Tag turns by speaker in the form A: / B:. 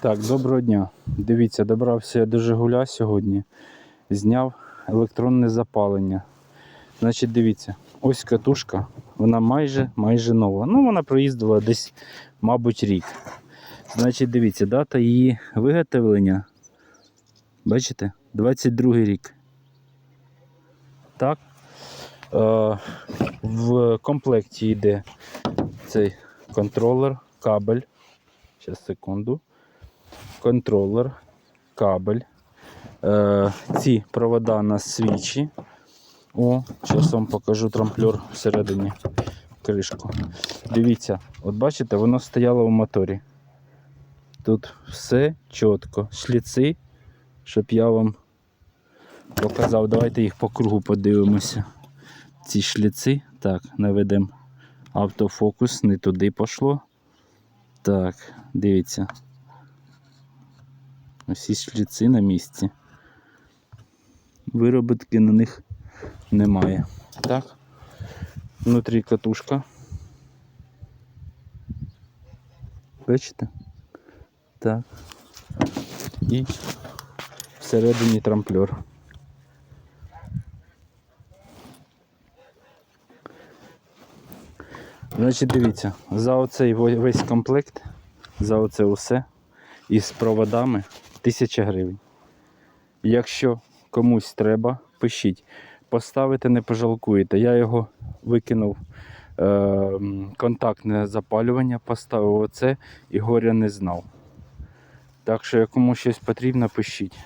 A: Так, доброго дня. Дивіться, добрався я до Жигуля сьогодні. Зняв електронне запалення. Значить, дивіться, ось катушка, вона майже майже нова. Ну, вона проїздила десь, мабуть, рік. Значить, дивіться, дата її виготовлення. Бачите? 22 рік. Так. Е, в комплекті йде цей контролер, кабель. Зараз секунду контролер, кабель. Е, ці провода на свічі. О, зараз вам покажу трамплер всередині кришку. Дивіться, от бачите, воно стояло в моторі. Тут все чітко. Шліци, щоб я вам показав. Давайте їх по кругу подивимося. Ці шліци. Так, наведемо автофокус, не туди пішло. Так, дивіться. Усі шліци на місці. Виробітки на них немає. Так. Внутрі катушка. Бачите? Так. І всередині трамплер. Значить, дивіться, за оцей весь комплект, за оце усе із проводами 1000 гривень. Якщо комусь треба, пишіть. Поставити не пожалкуєте. Я його викинув е, контактне запалювання, поставив оце і горя не знав. Так що, якому щось потрібно, пишіть.